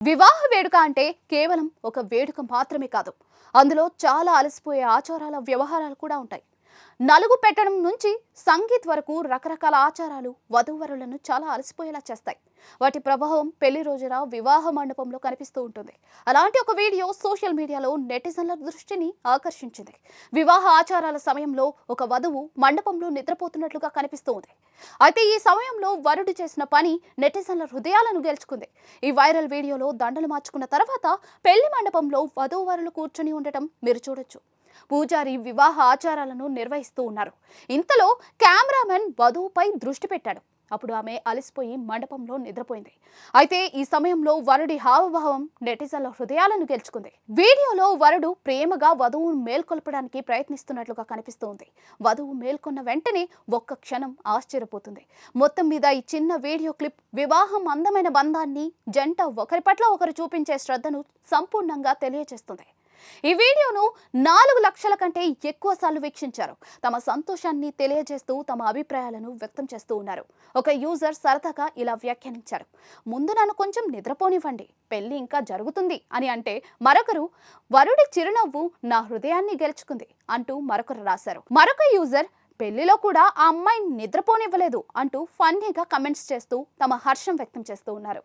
వివాహ వేడుక అంటే కేవలం ఒక వేడుక మాత్రమే కాదు. అందులో చాలా అలసిపోయే ఆచారాల వ్యవహారాలు కూడా ఉంటాయి. నలుగు పెట్టడం నుంచి సంగీత్ వరకు రకరకాల ఆచారాలు వధూవరులను చాలా అలసిపోయేలా చేస్తాయి. వాటి ప్రభావం పెళ్ళి రోజున వివాహ మండపంలో కనిపిస్తూ ఉంటుంది. అలాంటి ఒక వీడియో సోషల్ మీడియాలో నెటిజన్ల దృష్టిని ఆకర్షించింది. వివాహ ఆచారాల సమయంలో ఒక వధువు మండపంలో నిద్రపోతున్నట్లుగా కనిపిస్తూ ఉంది. అయితే ఈ సమయంలో వరుడు చేసిన పని నెటిజన్ల హృదయాలను గెలుచుకుంది. ఈ వైరల్ వీడియోలో దండలు మార్చుకున్న తర్వాత పెళ్ళి మండపంలో వధూవరులు కూర్చొని ఉండటం మీరు చూడొచ్చు. పూజారి వివాహ ఆచారాలను నిర్వహిస్తూ ఉన్నారు. ఇంతలో కెమెరామెన్ వధువుపై దృష్టి పెట్టాడు. అప్పుడు ఆమె అలసిపోయి మండపంలో నిద్రపోయింది. అయితే ఈ సమయంలో వరుడి హావభావం నెటిజన్ల హృదయాలను గెలుచుకుంది. వీడియోలో వరుడు ప్రేమగా వధువును మేల్కొల్పడానికి ప్రయత్నిస్తున్నట్లుగా కనిపిస్తోంది. వధువు మేల్కొన్న వెంటనే ఒక్క క్షణం ఆశ్చర్యపోతుంది. మొత్తం మీద ఈ చిన్న వీడియో క్లిప్ వివాహం అందమైన బంధాన్ని జంట ఒకరి పట్ల ఒకరు చూపించే శ్రద్ధను సంపూర్ణంగా తెలియజేస్తుంది. ఈ వీడియోను నాలుగు లక్షల కంటే ఎక్కువ సార్లు వీక్షించారు. తమ సంతోషాన్ని తెలియజేస్తూ తమ అభిప్రాయాలను వ్యక్తం చేస్తూ ఉన్నారు. ఒక యూజర్ సరదాగా ఇలా వ్యాఖ్యానించారు. ముందు నన్ను కొంచెం నిద్రపోనివ్వండి. పెళ్ళి ఇంకా జరుగుతుంది అని అంటే మరొకరు వరుడి చిరునవ్వు నా హృదయాన్ని గెలుచుకుంది అంటూ మరొకరు రాశారు. మరొక యూజర్ పెళ్ళిలో కూడా ఆ అమ్మాయిని నిద్రపోనివ్వలేదు అంటూ ఫన్నీగా కమెంట్స్ చేస్తూ తమ హర్షం వ్యక్తం చేస్తూ ఉన్నారు.